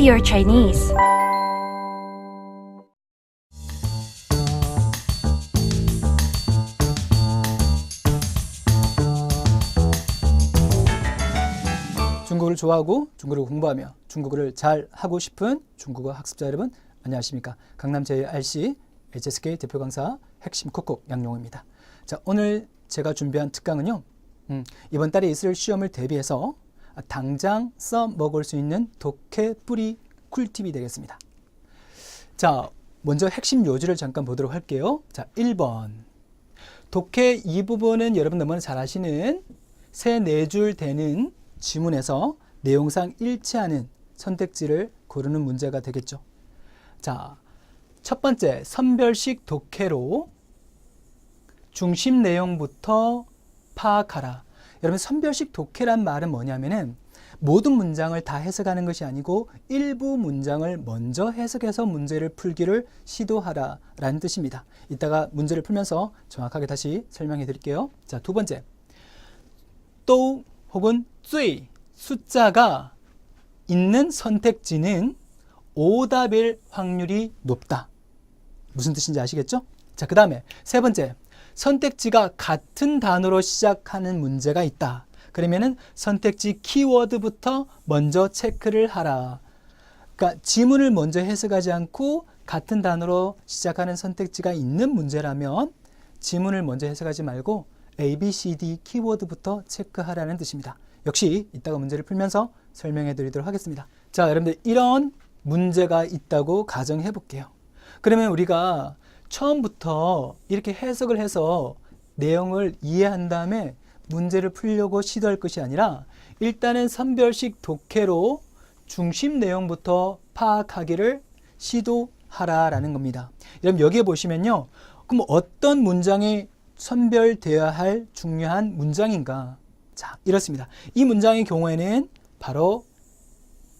your Chinese. 중국어를 좋아하고 중국어를 공부하며 중국어를 잘 하고 싶은 중국어 학습자 여러분 안녕하십니까 강남 제1RC HSK 대표 강사 핵심 콕콕 양용호입니다. 자 오늘 제가 준비한 특강은요 음, 이번 달에 있을 시험을 대비해서 당장 써 먹을 수 있는 독해 뿌리 꿀팁이 되겠습니다. 자 먼저 핵심 요지를 잠깐 보도록 할게요. 자 1번 독해 이 부분은 여러분 너무나 잘 아시는 세 네 줄 되는 지문에서 내용상 일치하는 선택지를 고르는 문제가 되겠죠. 자, 첫 번째 선별식 독해로 중심 내용부터 파악하라. 여러분 선별식 독해란 말은 뭐냐면은 모든 문장을 다 해석하는 것이 아니고 일부 문장을 먼저 해석해서 문제를 풀기를 시도하라 라는 뜻입니다. 이따가 문제를 풀면서 정확하게 다시 설명해 드릴게요. 자, 두 번째. 또 혹은 最 숫자가 있는 선택지는 오답일 확률이 높다. 무슨 뜻인지 아시겠죠? 자, 그 다음에 세 번째. 선택지가 같은 단어로 시작하는 문제가 있다. 그러면은 선택지 키워드부터 먼저 체크를 하라. 그러니까 지문을 먼저 해석하지 않고 같은 단어로 시작하는 선택지가 있는 문제라면 지문을 먼저 해석하지 말고 A, B, C, D 키워드부터 체크하라는 뜻입니다. 역시 이따가 문제를 풀면서 설명해 드리도록 하겠습니다. 자, 여러분들 이런 문제가 있다고 가정해 볼게요. 그러면 우리가 처음부터 이렇게 해석을 해서 내용을 이해한 다음에 문제를 풀려고 시도할 것이 아니라 일단은 선별식 독해로 중심 내용부터 파악하기를 시도하라라는 겁니다. 여러분 여기에 보시면요. 그럼 어떤 문장이 선별되어야 할 중요한 문장인가? 자, 이렇습니다. 이 문장의 경우에는 바로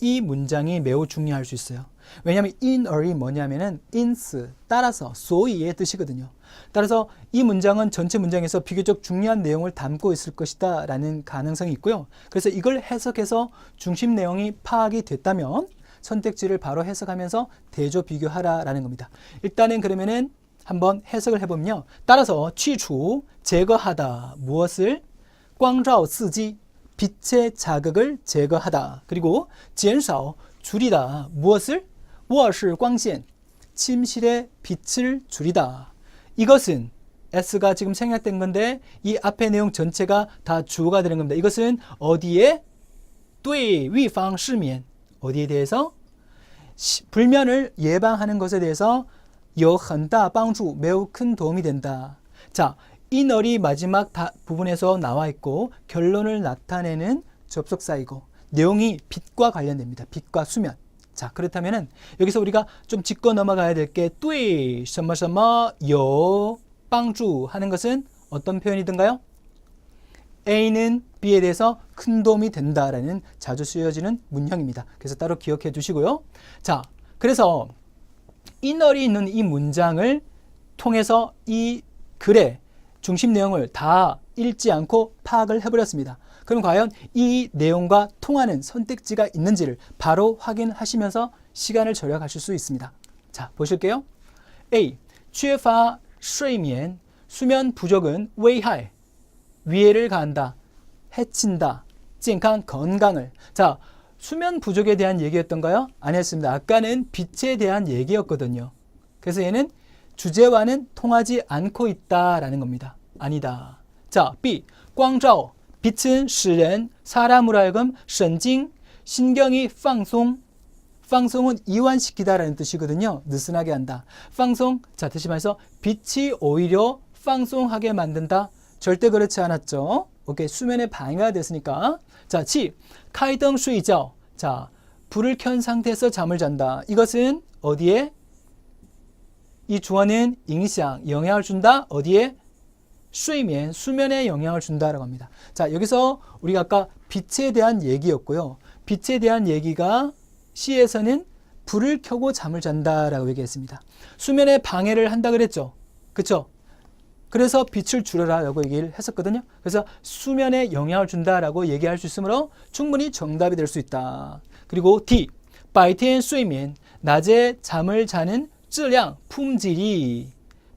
이 문장이 매우 중요할 수 있어요. 왜냐하면 in or이 뭐냐면은 ins 따라서 so의 뜻이거든요. 따라서 이 문장은 전체 문장에서 비교적 중요한 내용을 담고 있을 것이다 라는 가능성이 있고요. 그래서 이걸 해석해서 중심 내용이 파악이 됐다면 선택지를 바로 해석하면서 대조 비교하라 라는 겁니다. 일단은 그러면은 한번 해석을 해보면요. 따라서 취除 제거하다 무엇을 꽝照 쓰지 빛의 자극을 제거하다. 그리고 减少 줄이다. 무엇을? 卧室光线 침실의 빛을 줄이다. 이것은 S가 지금 생략된 건데 이 앞의 내용 전체가 다 주어가 되는 겁니다. 이것은 어디에? 对 위방失眠 어디에 대해서? 시- 불면을 예방하는 것에 대해서 有很大帮助 매우 큰 도움이 된다. 자, 이널이 마지막 부분에서 나와 있고 결론을 나타내는 접속사이고 내용이 빛과 관련됩니다. 빛과 수면. 자 그렇다면은 여기서 우리가 좀 짚고 넘어가야 될 게 뚜이 셔머셔머 요 빵주 하는 것은 어떤 표현이든가요? A는 B에 대해서 큰 도움이 된다라는 자주 쓰여지는 문형입니다. 그래서 따로 기억해 주시고요. 자 그래서 이널이 있는 이 문장을 통해서 이 글에 중심 내용을 다 읽지 않고 파악을 해버렸습니다. 그럼 과연 이 내용과 통하는 선택지가 있는지를 바로 확인하시면서 시간을 절약하실 수 있습니다. 자, 보실게요. A. 취파睡眠 수면 부족은 외하에 위해를 가한다. 해친다. 찐강 건강을. 자, 수면 부족에 대한 얘기였던가요? 아니었습니다. 아까는 빛에 대한 얘기였거든요. 그래서 얘는 주제와는 통하지 않고 있다라는 겁니다. 아니다. 자, B. 光照 빛은 使人 사람으로 하여금 神经 신경이 放松 방송은 이완시키다라는 뜻이거든요. 느슨하게 한다. 방송 자 다시 말해서 빛이 오히려 방송하게 만든다. 절대 그렇지 않았죠. 오케이 수면에 방해가 됐으니까 자 치, 카이덩 수이죠. 자 불을 켠 상태에서 잠을 잔다. 이것은 어디에 이 주어는 잉샹 영향을 준다. 어디에? 수이면 수면에 영향을 준다라고 합니다. 자, 여기서 우리가 아까 빛에 대한 얘기였고요. 빛에 대한 얘기가 시에서는 불을 켜고 잠을 잔다라고 얘기했습니다. 수면에 방해를 한다 그랬죠. 그렇죠? 그래서 빛을 줄여라라고 얘기를 했었거든요. 그래서 수면에 영향을 준다라고 얘기할 수 있으므로 충분히 정답이 될 수 있다. 그리고 D. 바이트엔 수이면 낮에 잠을 자는 质量, 품질이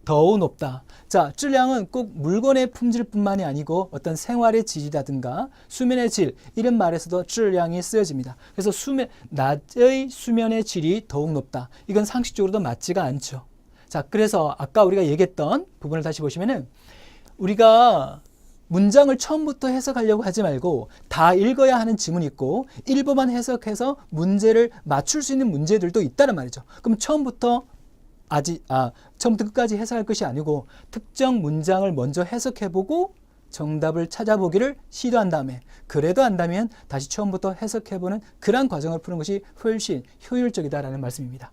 더욱 높다. 자, 질량은 꼭 물건의 품질뿐만이 아니고 어떤 생활의 질이라든가 수면의 질 이런 말에서도 질량이 쓰여집니다. 그래서 수면 낮의 수면의 질이 더욱 높다. 이건 상식적으로도 맞지가 않죠. 자, 그래서 아까 우리가 얘기했던 부분을 다시 보시면은 우리가 문장을 처음부터 해석하려고 하지 말고 다 읽어야 하는 지문이 있고 일부만 해석해서 문제를 맞출 수 있는 문제들도 있다는 말이죠. 그럼 처음부터 아직 아 처음부터 끝까지 해석할 것이 아니고 특정 문장을 먼저 해석해보고 정답을 찾아보기를 시도한 다음에 그래도 안다면 다시 처음부터 해석해보는 그런 과정을 푸는 것이 훨씬 효율적이다라는 말씀입니다.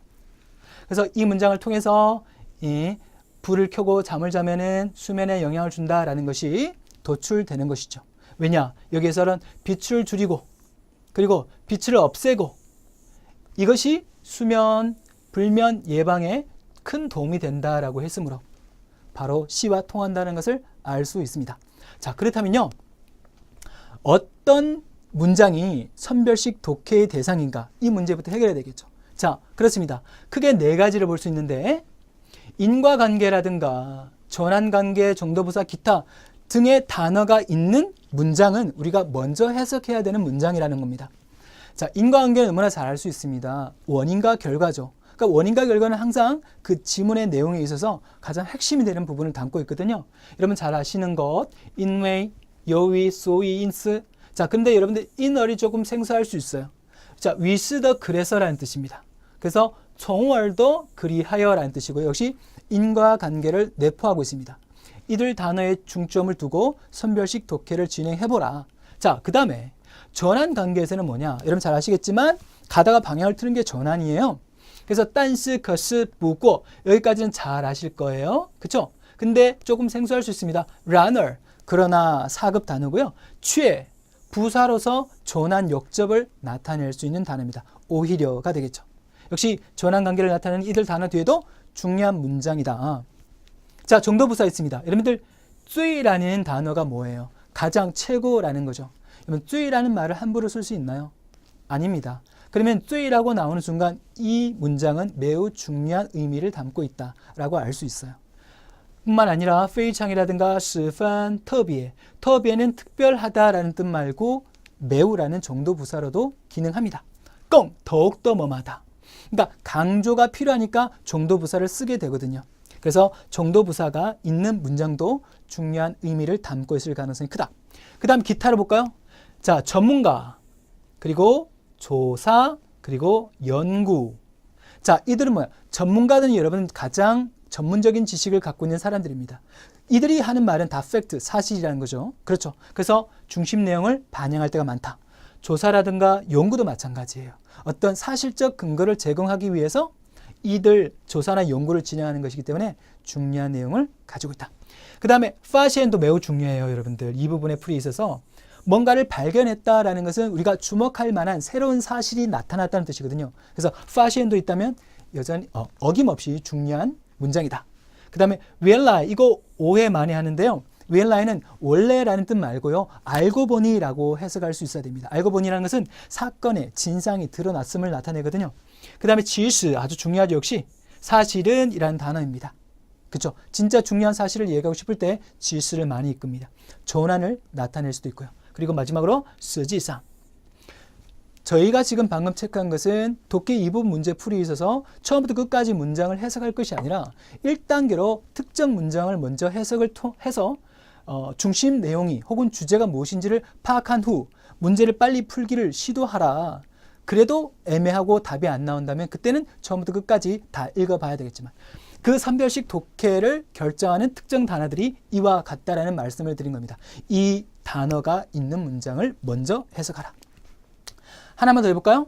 그래서 이 문장을 통해서 이 불을 켜고 잠을 자면은 수면에 영향을 준다라는 것이 도출되는 것이죠. 왜냐? 여기에서는 빛을 줄이고 그리고 빛을 없애고 이것이 수면 불면 예방에 큰 도움이 된다라고 했으므로 바로 시와 통한다는 것을 알 수 있습니다. 자, 그렇다면요. 어떤 문장이 선별식 독해의 대상인가? 이 문제부터 해결해야 되겠죠. 자, 그렇습니다. 크게 네 가지를 볼 수 있는데 인과관계라든가 전환관계, 정도부사, 기타 등의 단어가 있는 문장은 우리가 먼저 해석해야 되는 문장이라는 겁니다. 자, 인과관계는 얼마나 잘 알 수 있습니다. 원인과 결과죠. 그러니까 원인과 결과는 항상 그 지문의 내용에 있어서 가장 핵심이 되는 부분을 담고 있거든요. 여러분 잘 아시는 것, 인웨이, 여위, 소위, 인스. 자, 근데 여러분들 인얼이 조금 생소할 수 있어요. 자, 위스더 그래서라는 뜻입니다. 그래서 총월도 그리하여라는 뜻이고 역시 인과 관계를 내포하고 있습니다. 이들 단어에 중점을 두고 선별식 독해를 진행해보라. 자, 그 다음에 전환 관계에서는 뭐냐? 여러분 잘 아시겠지만 가다가 방향을 트는 게 전환이에요. 그래서 딴스, 커스, 부고 여기까지는 잘 아실 거예요. 그쵸? 근데 조금 생소할 수 있습니다. runner 그러나 사급 단어고요. 취해 부사로서 전환 역접을 나타낼 수 있는 단어입니다. 오히려가 되겠죠. 역시 전환 관계를 나타내는 이들 단어 뒤에도 중요한 문장이다. 자, 정도 부사 있습니다. 여러분들 쯔이라는 단어가 뭐예요? 가장 최고라는 거죠. 그러면 쯔이라는 말을 함부로 쓸 수 있나요? 아닙니다. 그러면 쯔이라고 나오는 순간 이 문장은 매우 중요한 의미를 담고 있다라고 알 수 있어요. 뿐만 아니라 페이창이라든가 스판, 터비에 터비에는 특별하다라는 뜻 말고 매우라는 정도 부사로도 기능합니다. 껑 더욱더 뭐마다. 그러니까 강조가 필요하니까 정도 부사를 쓰게 되거든요. 그래서 정도 부사가 있는 문장도 중요한 의미를 담고 있을 가능성이 크다. 그 다음 기타를 볼까요? 자, 전문가, 그리고 조사, 그리고 연구. 자, 이들은 뭐야? 전문가들은 여러분 가장 전문적인 지식을 갖고 있는 사람들입니다. 이들이 하는 말은 다 팩트, 사실이라는 거죠. 그렇죠. 그래서 중심 내용을 반영할 때가 많다. 조사라든가 연구도 마찬가지예요. 어떤 사실적 근거를 제공하기 위해서 이들 조사나 연구를 진행하는 것이기 때문에 중요한 내용을 가지고 있다. 그 다음에 파시엔도 매우 중요해요, 여러분들. 이 부분에 풀이 있어서 뭔가를 발견했다라는 것은 우리가 주목할 만한 새로운 사실이 나타났다는 뜻이거든요. 그래서 파시엔도 있다면 여전히 어, 어김없이 중요한 문장이다. 그 다음에 웰라 이거 오해 많이 하는데요. 웰라에는 원래라는 뜻 말고요. 알고 보니라고 해석할 수 있어야 됩니다. 알고 보니라는 것은 사건의 진상이 드러났음을 나타내거든요. 그 다음에 지스 아주 중요하죠. 역시 사실은 이라는 단어입니다. 그렇죠? 진짜 중요한 사실을 얘기하고 싶을 때 지스를 많이 이끕니다. 전환을 나타낼 수도 있고요. 그리고 마지막으로 스지상 저희가 지금 방금 체크한 것은 독해 2부 문제 풀이에 있어서 처음부터 끝까지 문장을 해석할 것이 아니라 1단계로 특정 문장을 먼저 해석을 해서 어, 중심 내용이 혹은 주제가 무엇인지를 파악한 후 문제를 빨리 풀기를 시도하라. 그래도 애매하고 답이 안 나온다면 그때는 처음부터 끝까지 다 읽어봐야 되겠지만 그 선별식 독해를 결정하는 특정 단어들이 이와 같다라는 말씀을 드린 겁니다. 이 단어가 있는 문장을 먼저 해석하라. 하나만 더 해볼까요?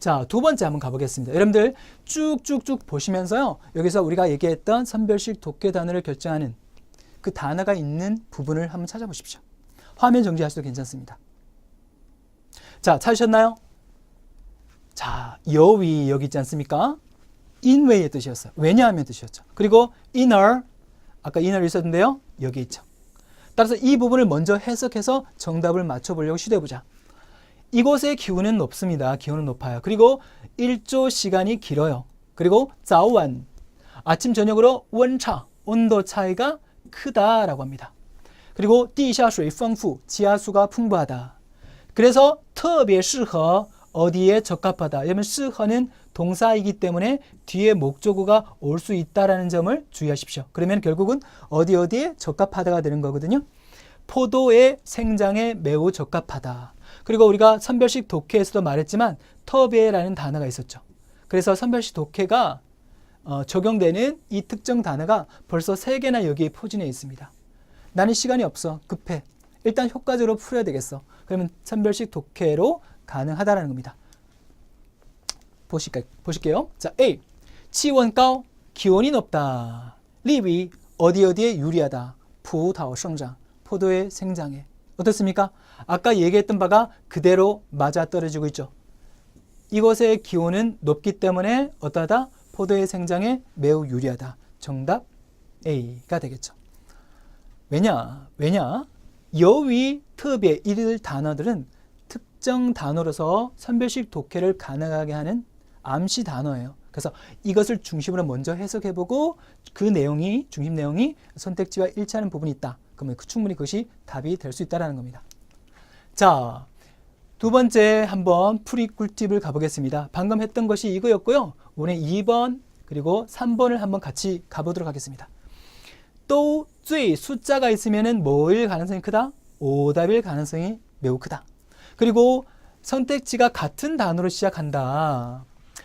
자, 두 번째 한번 가보겠습니다. 여러분들 쭉쭉쭉 보시면서요. 여기서 우리가 얘기했던 선별식 독해 단어를 결정하는 그 단어가 있는 부분을 한번 찾아보십시오. 화면 정지하셔도 괜찮습니다. 자, 찾으셨나요? 자, 여위 여기 있지 않습니까? inway의 뜻이었어요. 왜냐하면 뜻이었죠. 그리고 inner, 아까 inner 있었는데요. 여기 있죠. 따라서 이 부분을 먼저 해석해서 정답을 맞춰보려고 시도해보자. 이곳의 기운은 높습니다. 기운은 높아요. 그리고 일조 시간이 길어요. 그리고 자완 아침 저녁으로 원차 온도 차이가 크다라고 합니다. 그리고 地下水丰富 지하수가 풍부하다. 그래서 特别适合 어디에 적합하다. 왜냐면 适合는 동사이기 때문에 뒤에 목적어가 올 수 있다라는 점을 주의하십시오. 그러면 결국은 어디 어디에 적합하다가 되는 거거든요. 포도의 생장에 매우 적합하다. 그리고 우리가 선별식 독해에서도 말했지만 터베라는 단어가 있었죠. 그래서 선별식 독해가 어, 적용되는 이 특정 단어가 벌써 세 개나 여기에 포진해 있습니다. 나는 시간이 없어. 급해. 일단 효과적으로 풀어야 되겠어. 그러면 선별식 독해로 가능하다라는 겁니다. 보실까, 보실게요. 자, A. 치원高, 기온이 높다. 리위, 어디 어디에 유리하다. 푸다오 성장, 포도의 생장에. 어떻습니까? 아까 얘기했던 바가 그대로 맞아 떨어지고 있죠. 이곳의 기온은 높기 때문에 어떠하다? 포도의 생장에 매우 유리하다. 정답 A가 되겠죠. 왜냐? 왜냐? 여위 특별 일 단어들은 특정 단어로서 선별식 독해를 가능하게 하는 암시 단어예요. 그래서 이것을 중심으로 먼저 해석해보고 그 내용이 중심 내용이 선택지와 일치하는 부분이 있다. 그러면 그 충분히 그것이 답이 될 수 있다라는 겁니다. 자, 두 번째 한번 풀이 꿀팁을 가보겠습니다. 방금 했던 것이 이거였고요. 오늘 2번 그리고 3번을 한번 같이 가보도록 하겠습니다. 또, 最 숫자가 있으면 뭐일 가능성이 크다? 오답일 가능성이 매우 크다. 그리고 선택지가 같은 단어로 시작한다.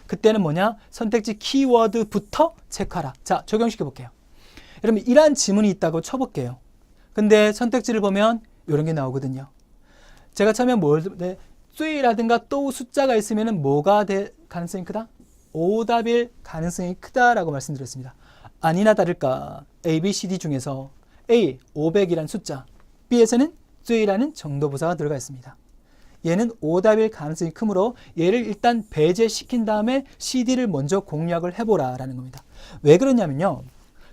그때는 뭐냐? 선택지 키워드부터 체크하라. 자, 적용시켜 볼게요. 여러분, 이러한 지문이 있다고 쳐볼게요. 근데 선택지를 보면 이런 게 나오거든요. 제가 처음에 뭘, 네, 最라든가 또 숫자가 있으면 뭐가 될 가능성이 크다? 오답일 가능성이 크다라고 말씀드렸습니다. 아니나 다를까 A, B, C, D 중에서 A 500이라는 숫자, B에서는 最라는 정도부사가 들어가 있습니다. 얘는 오답일 가능성이 크므로 얘를 일단 배제시킨 다음에 CD를 먼저 공략을 해보라라는 겁니다. 왜 그러냐면요.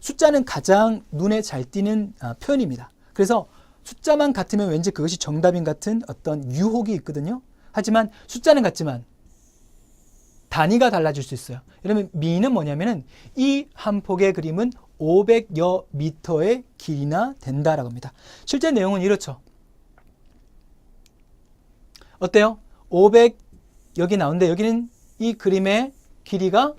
숫자는 가장 눈에 잘 띄는 아, 표현입니다. 그래서 숫자만 같으면 왠지 그것이 정답인 같은 어떤 유혹이 있거든요. 하지만 숫자는 같지만 단위가 달라질 수 있어요. 여러분 미는 뭐냐면은 이 한 폭의 그림은 500여 미터의 길이나 된다라고 합니다. 실제 내용은 이렇죠. 어때요? 500 여기 나오는데 여기는 이 그림의 길이가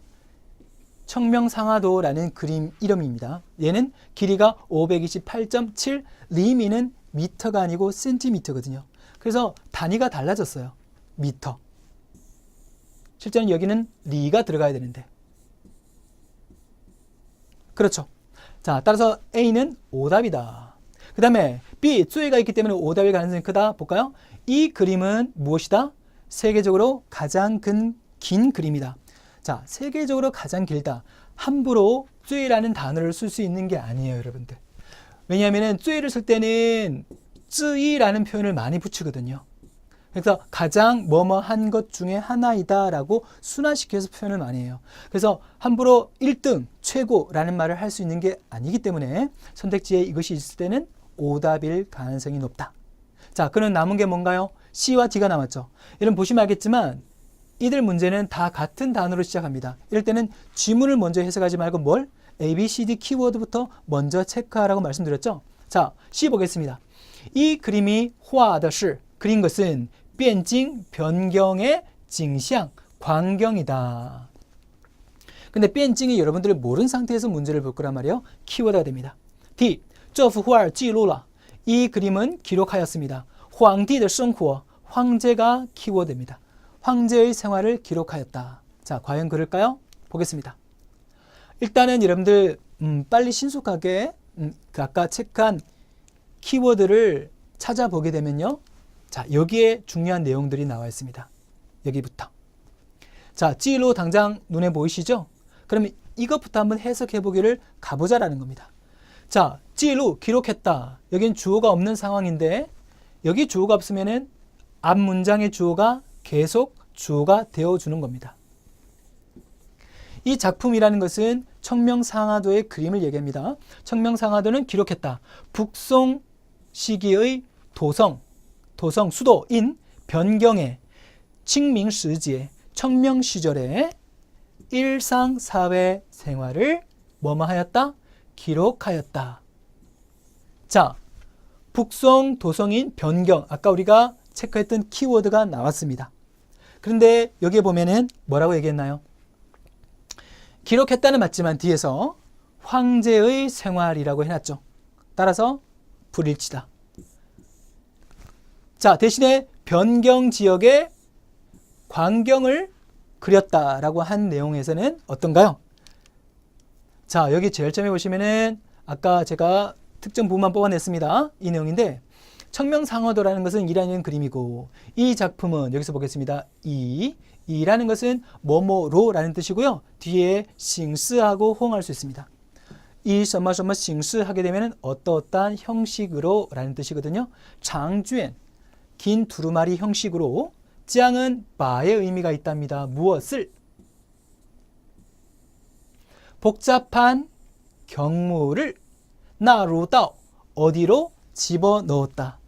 청명상하도라는 그림 이름입니다. 얘는 길이가 528.7 리미는 미터가 아니고 센티미터거든요. 그래서 단위가 달라졌어요. 미터. 실제는 여기는 리가 들어가야 되는데. 그렇죠. 자, 따라서 A는 오답이다. 그 다음에 B, 쯔이가 있기 때문에 오답일 가능성이 크다. 볼까요? 이 그림은 무엇이다? 세계적으로 가장 큰, 긴 그림이다. 자, 세계적으로 가장 길다. 함부로 쯔이라는 단어를 쓸 수 있는 게 아니에요, 여러분들. 왜냐하면 쯔이를 쓸 때는 쯔이라는 표현을 많이 붙이거든요. 그래서 가장 뭐뭐한 것 중에 하나이다 라고 순화시켜서 표현을 많이 해요. 그래서 함부로 1등, 최고라는 말을 할 수 있는 게 아니기 때문에 선택지에 이것이 있을 때는 오답일 가능성이 높다. 자, 그럼 남은 게 뭔가요? C와 D가 남았죠. 이런 보시면 알겠지만 이들 문제는 다 같은 단어로 시작합니다. 이럴 때는 지문을 먼저 해석하지 말고 뭘? A, B, C, D 키워드부터 먼저 체크하라고 말씀드렸죠. 자, C 보겠습니다. 이 그림이 화다시 그린 것은 변징 변경의 징상 광경이다. 근데 변징이 여러분들이 모르는 상태에서 문제를 볼 거란 말이에요. 키워드가 됩니다. D 这幅画记录了이 그림은 기록하였습니다. 皇帝的 生活 황제가 키워드입니다. 황제의 생활을 기록하였다. 자, 과연 그럴까요? 보겠습니다. 일단은 여러분들 음, 빨리 신속하게 음, 그 아까 체크한 키워드를 찾아보게 되면요. 자, 여기에 중요한 내용들이 나와 있습니다. 여기부터. 자, 찌로 당장 눈에 보이시죠? 그러면 이것부터 한번 해석해 보기를 가보자라는 겁니다. 자, 찌로 기록했다. 여긴 주어가 없는 상황인데 여기 주어가 없으면은 앞 문장의 주어가 계속 주어가 되어 주는 겁니다. 이 작품이라는 것은 청명상하도의 그림을 얘기합니다. 청명상하도는 기록했다. 북송 시기의 도성, 도성 수도인 변경의 칭밍시지에 청명 시절에 일상 사회 생활을 뭐뭐 하였다? 기록하였다. 자, 북송 도성인 변경. 아까 우리가 체크했던 키워드가 나왔습니다. 그런데 여기에 보면은 뭐라고 얘기했나요? 기록했다는 맞지만 뒤에서 황제의 생활이라고 해놨죠. 따라서 불일치다. 자, 대신에 변경 지역의 광경을 그렸다라고 한 내용에서는 어떤가요? 자, 여기 제일 처음에 보시면은 아까 제가 특정 부분만 뽑아냈습니다. 이 내용인데 청명상어도라는 것은 이라는 그림이고 이 작품은 여기서 보겠습니다. 이 이라는 것은 뭐뭐로라는 뜻이고요. 뒤에 싱스하고 호응할 수 있습니다. 이什么什么 싱스 하게 되면 어떠어떠한 형식으로라는 뜻이거든요. 장주엔 긴 두루마리 형식으로 짱은 바의 의미가 있답니다. 무엇을 복잡한 경무를 나루다 어디로 집어넣었다.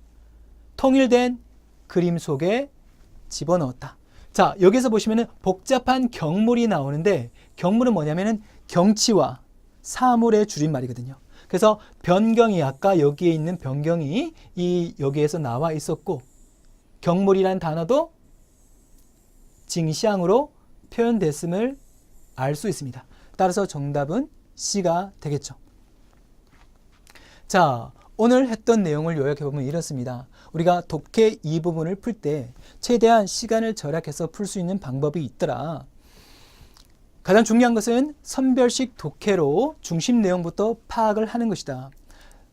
통일된 그림 속에 집어넣었다. 자, 여기서 보시면은 복잡한 경물이 나오는데 경물은 뭐냐면은 경치와 사물의 줄임말이거든요. 그래서 변경이 아까 여기에 있는 변경이 이 여기에서 나와 있었고 경물이란 단어도 징시앙으로 표현됐음을 알 수 있습니다. 따라서 정답은 C가 되겠죠. 자, 오늘 했던 내용을 요약해 보면 이렇습니다. 우리가 독해 이 부분을 풀 때 최대한 시간을 절약해서 풀 수 있는 방법이 있더라. 가장 중요한 것은 선별식 독해로 중심 내용부터 파악을 하는 것이다.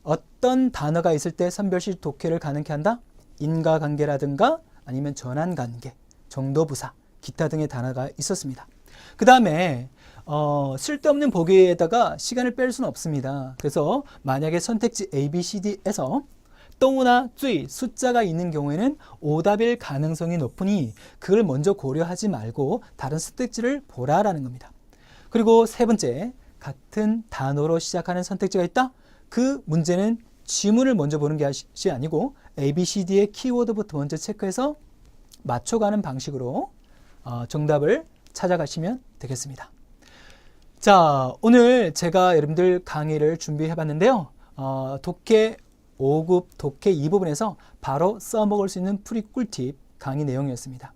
어떤 단어가 있을 때 선별식 독해를 가능케 한다? 인과관계라든가 아니면 전환관계, 정도부사, 기타 등의 단어가 있었습니다. 그 다음에 어, 쓸데없는 보기에다가 시간을 뺄 수는 없습니다. 그래서 만약에 선택지 A, B, C, D에서 또나 쯔 숫자가 있는 경우에는 오답일 가능성이 높으니 그걸 먼저 고려하지 말고 다른 선택지를 보라라는 겁니다. 그리고 세 번째, 같은 단어로 시작하는 선택지가 있다? 그 문제는 지문을 먼저 보는 것이 아니고 A, B, C, D의 키워드부터 먼저 체크해서 맞춰가는 방식으로 어, 정답을 찾아가시면 되겠습니다. 자, 오늘 제가 여러분들 강의를 준비해 봤는데요. 어, 독해 5급 독해 2부분에서 바로 써먹을 수 있는 프리 꿀팁 강의 내용이었습니다.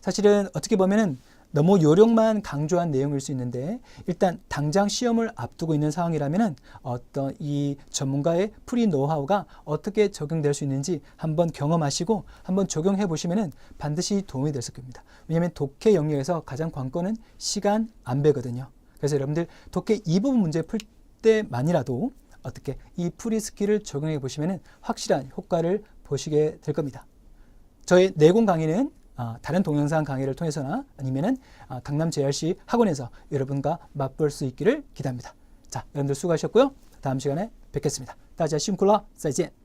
사실은 어떻게 보면은 너무 요령만 강조한 내용일 수 있는데 일단 당장 시험을 앞두고 있는 상황이라면은 어떤 이 전문가의 프리 노하우가 어떻게 적용될 수 있는지 한번 경험하시고 한번 적용해 보시면은 반드시 도움이 될 겁니다. 왜냐하면 독해 영역에서 가장 관건은 시간 안배거든요. 그래서 여러분들 독해 이 부분 문제 풀 때만이라도 어떻게 이 프리 스킬을 적용해 보시면 확실한 효과를 보시게 될 겁니다. 저의 내공 강의는 아, 다른 동영상 강의를 통해서나 아니면은 아, 강남 JRC 학원에서 여러분과 맛볼 수 있기를 기대합니다. 자, 여러분들 수고하셨고요. 다음 시간에 뵙겠습니다. 다자 심쿨라 사이젠.